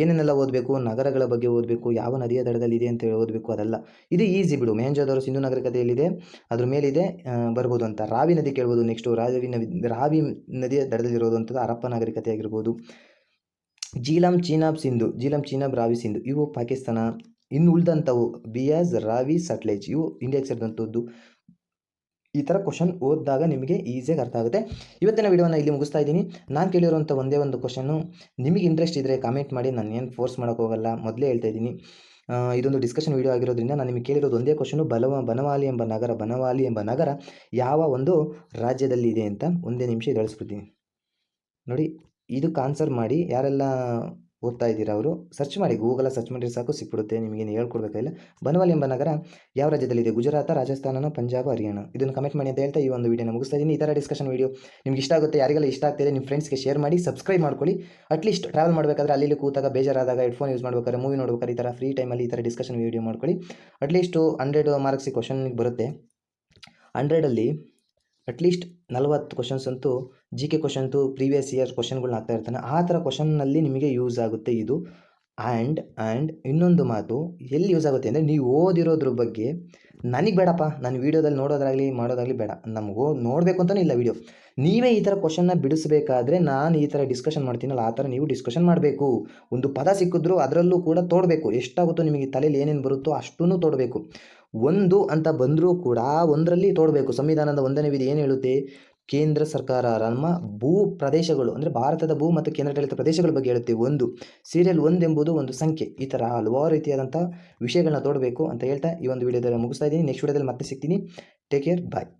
ಏನೇನೆಲ್ಲ ಓದಬೇಕು, ನಗರಗಳ ಬಗ್ಗೆ ಓದಬೇಕು, ಯಾವ ನದಿಯ ದಡದಲ್ಲಿ ಇದೆ ಅಂತ ಓದಬೇಕು ಅದೆಲ್ಲ. ಇದು ಈಸಿ ಬಿಡು. ಮೆಹಂಜಾದವರು ಸಿಂಧೂ ನಾಗರಿಕತೆಯಲ್ಲಿದೆ, ಅದ್ರ ಮೇಲಿದೆ ಬರ್ಬೋದು ಅಂತ. ರಾವಿ ನದಿ ಕೇಳ್ಬೋದು ನೆಕ್ಸ್ಟು ರಾವಿ ನದಿ, ರಾವಿ ನದಿಯ ದಡದಲ್ಲಿರೋದಂಥದ್ದು ಹರಪ್ಪ ನಾಗರಿಕತೆ ಆಗಿರ್ಬೋದು. ಜೀಲಂ ಚೀನಾಬ್ ಸಿಂಧು ಜೀಲಂ ಚೀನಾಬ್ ರಾವಿ ಸಿಂಧು, ಇವು ಪಾಕಿಸ್ತಾನ, ಇನ್ನು ಉಳಿದಂಥವು ಬಿಯಾಸ್ ರಾವಿ ಸಟ್ಲೇಜ್, ಇವು ಇಂಡಿಯಾಗೆ ಸೇರಿದಂಥದ್ದು ಈ ಥರ ಕ್ವಶನ್ ಓದಿದಾಗ ನಿಮಗೆ ಈಸಿಯಾಗಿ ಅರ್ಥ ಆಗುತ್ತೆ. ಇವತ್ತಿನ ವಿಡಿಯೋನ ಇಲ್ಲಿ ಮುಗಿಸ್ತಾ ಇದ್ದೀನಿ. ನಾನು ಕೇಳಿರುವಂಥ ಒಂದೇ ಒಂದು ಕ್ವಶನ್ನು ನಿಮಗೆ ಇಂಟ್ರೆಸ್ಟ್ ಇದ್ದರೆ ಕಾಮೆಂಟ್ ಮಾಡಿ, ನಾನು ಏನು ಫೋರ್ಸ್ ಮಾಡೋಕ್ಕೆ ಹೋಗಲ್ಲ, ಮೊದಲೇ ಹೇಳ್ತಾ ಇದ್ದೀನಿ. ಇದೊಂದು ಡಿಸ್ಕಷನ್ ವಿಡಿಯೋ ಆಗಿರೋದ್ರಿಂದ ನಾನು ನಿಮಗೆ ಕೇಳಿರೋದು ಒಂದೇ ಕ್ವಶನು ಬಲವ, ಬನವಾಲಿ ಎಂಬ ನಗರ, ಬನವಾಲಿ ಎಂಬ ನಗರ ಯಾವ ಒಂದು ರಾಜ್ಯದಲ್ಲಿ ಇದೆ ಅಂತ ಒಂದೇ ನಿಮಿಷ ತಿಳಿಸ್ಬಿಡ್ತೀನಿ ನೋಡಿ, ಇದಕ್ಕೆ ಆನ್ಸರ್ ಮಾಡಿ, ಯಾರೆಲ್ಲ ಓದ್ತಾ ಇದ್ದೀರಾ ಅವರು? ಸರ್ಚ್ ಮಾಡಿ ಗೂಗಲ ಸರ್ಚ್ ಮಾಡಿದ್ರೆ ಸಾಕು, ಸಿಕ್ಬಿಡುತ್ತೆ, ನಿಮಗೇನು ಹೇಳ್ಕೊಡ್ಬೇಕಾಗಿಲ್ಲ ಬನವಾಲಿ ಎಂಬ ನಗರ ಯಾವ ರಾಜ್ಯದಲ್ಲಿದೆ? ಗುಜರಾತ ರಾಜಸ್ಥಾನ ಪಂಜಾಬ್ ಹರಿಯಾಣ ಇದನ್ನು ಕಮೆಂಟ್ ಮಾಡಿ ಅಂತ ಹೇಳ್ತಾ ಈ ಒಂದು ವಿಡಿಯೋನ ಮುಗಿಸ್ತಾ ಇದ್ದೀನಿ. ಈ ಥರ ಡಿಸ್ಕಷನ್ ವೀಡಿಯೋ ನಿಮ್ಗೆ ಇಷ್ಟ ಆಗುತ್ತೆ, ಯಾರಿಗೆಲ್ಲ ಇಷ್ಟ ಆಗ್ತಿದೆ ನಿಮ್ಮ ಫ್ರೆಂಡ್ಸ್ಗೆ ಶೇರ್ ಮಾಡಿ ಸಬ್ಸ್ಕ್ರೈಬ್ ಮಾಡ್ಕೊಳ್ಳಿ. ಅಟ್ಲೀಸ್ಟ್ ಟ್ರಾವೆಲ್ ಮಾಡಬೇಕಾದ್ರೆ ಅಲ್ಲಿ ಕೂತಾಗ, ಬೇಜಾರಾದಾಗ ಹೆಡ್ಫೋನ್ ಯೂಸ್ ಮಾಡ್ಬೇಕಾದ್ರೆ ಮೂವಿ ನೋಡ್ಬೇಕಾದ್ರೆ ಈ ಥರ ಫ್ರೀ ಟೈಮಲ್ಲಿ ಈ ಥರ ಡಿಸ್ಕಷನ್ ವೀಡಿಯೋ ಮಾಡ್ಕೊಳ್ಳಿ. ಅಟ್ಲೀಸ್ಟು ಹಂಡ್ರೆಡ್ ಮಾರ್ಕ್ಸಿಗೆ ಕ್ವಶನ್ಗೆ ಬರುತ್ತೆ. ಹಂಡ್ರೆಡಲ್ಲಿ ಅಟ್ಲೀಸ್ಟ್ ನಲವತ್ತು ಕ್ವಶನ್ಸ್ ಅಂತೂ ಜಿ ಕೆ ಕ್ವಶನ್ತು ಪ್ರೀವಿಯಸ್ ಇಯರ್ ಕ್ವಶನ್ಗಳನ್ನ ಹಾಕ್ತಾ ಇರ್ತಾನೆ. ಆ ಥರ ಕ್ವಶನ್ನಲ್ಲಿ ನಿಮಗೆ ಯೂಸ್ ಆಗುತ್ತೆ ಇದು. ಆ್ಯಂಡ್ ಆ್ಯಂಡ್ ಇನ್ನೊಂದು ಮಾತು, ಎಲ್ಲಿ ಯೂಸ್ ಆಗುತ್ತೆ ಅಂದರೆ ನೀವು ಓದಿರೋದ್ರ ಬಗ್ಗೆ ನನಗೆ ಬೇಡಪ್ಪ. ನಾನು ವೀಡಿಯೋದಲ್ಲಿ ನೋಡೋದಾಗಲಿ ಮಾಡೋದಾಗಲಿ ಬೇಡ. ನಮಗೂ ನೋಡಬೇಕು ಅಂತಲೂ ಇಲ್ಲ ವೀಡಿಯೋ ನೀವೇ ಈ ಥರ ಕ್ವಶನ್ನ ಬಿಡಿಸಬೇಕಾದ್ರೆ ನಾನು ಈ ಥರ ಡಿಸ್ಕಷನ್ ಮಾಡ್ತೀನಲ್ಲ, ಆ ಥರ ನೀವು ಡಿಸ್ಕಷನ್ ಮಾಡಬೇಕು. ಒಂದು ಪದ ಸಿಕ್ಕಿದ್ರು ಅದರಲ್ಲೂ ಕೂಡ ತೋಡಬೇಕು. ಎಷ್ಟಾಗುತ್ತೋ ನಿಮಗೆ ತಲೆಯಲ್ಲಿ ಏನೇನು ಬರುತ್ತೋ ಅಷ್ಟೂ ತೋಡಬೇಕು. ಒಂದು ಅಂತ ಬಂದರೂ ಕೂಡ ಒಂದರಲ್ಲಿ ತೋಡಬೇಕು. ಸಂವಿಧಾನದ ಒಂದನೇ ವಿಧಿ ಏನು ಹೇಳುತ್ತೆ? ಕೇಂದ್ರ ಸರ್ಕಾರ ನಮ್ಮ ಭೂ ಪ್ರದೇಶಗಳು, ಅಂದರೆ ಭಾರತದ ಭೂ ಮತ್ತು ಕೇಂದ್ರಾಡಳಿತ ಪ್ರದೇಶಗಳ ಬಗ್ಗೆ ಹೇಳುತ್ತೆ ಒಂದು ಸೀರಿಯಲ್ ಒಂದು ಎಂಬುದು ಒಂದು ಸಂಖ್ಯೆ. ಈ ಥರ ಹಲವಾರು ರೀತಿಯಾದಂಥ ವಿಷಯಗಳನ್ನ ತೋಡಬೇಕು ಅಂತ ಹೇಳ್ತಾ ಈ ಒಂದು ವಿಡಿಯೋದಲ್ಲಿ ಮುಗಿಸ್ತಾ ಇದ್ದೀನಿ. ನೆಕ್ಸ್ಟ್ ವಿಡಿಯೋದಲ್ಲಿ ಮತ್ತೆ ಸಿಗ್ತೀನಿ. Take care bye